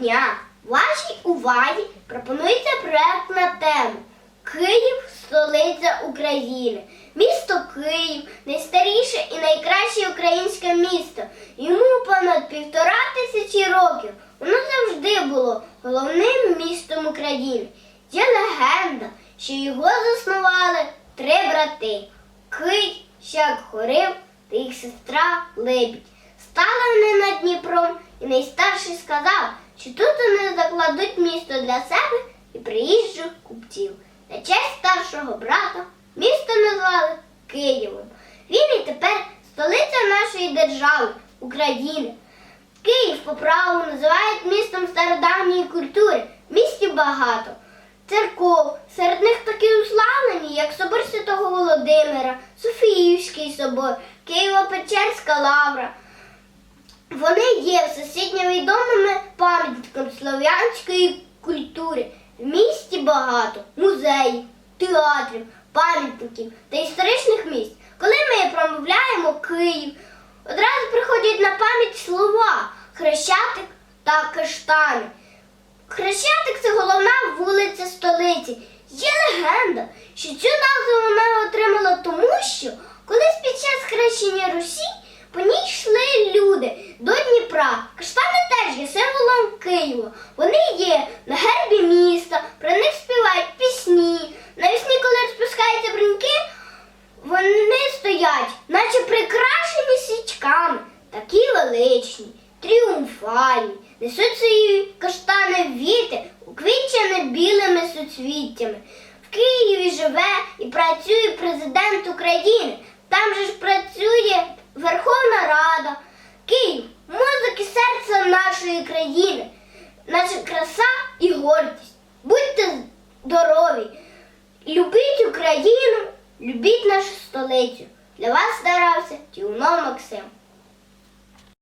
дня! Вашій увазі пропонується проект на тему Київ столиця України. Місто Київ найстаріше і найкраще українське місто. Йому понад півтора тисячі років. Воно завжди було головним містом України. Є легенда, що його заснували три брати Кий, Щак Хорив та їх сестра Лебідь. Стали вони над Дніпром, і найстарший сказав, що тут вони закладуть місто для себе і приїжджих купців. На честь старшого брата місто назвали Києвом. Він і тепер столиця нашої держави, України. Київ по праву називають містом стародавньої культури. В місті багато. Церков, серед них такі уславлені, як собор Святого Володимира, Софіївський собор, Києво-Печерська лавра. Вони є відомими пам'ятками слов'янської культури. В місті багато музеїв, театрів, пам'ятників та історичних місць. Коли ми промовляємо Київ, одразу приходять на пам'ять слова Хрещатик та Каштани. Хрещатик це головна вулиця столиці. Є легенда, що цю назву вона отримала тому, що колись під час хрещення Русі по ній йшли Києва. Вони є на гербі міста, про них співають пісні. Навесні, коли розпускаються бруньки, вони стоять, наче прикрашені свічками, такі величні, тріумфальні, несуть свої каштани віти, уквічені білими суцвіттями. В Києві живе і працює президент України. Там же ж працює Верховна Рада. Київ мозок і серце нашої країни, наша краса і гордість. Будьте здорові! Любіть Україну, любіть нашу столицю. Для вас старався Тіунов Максим.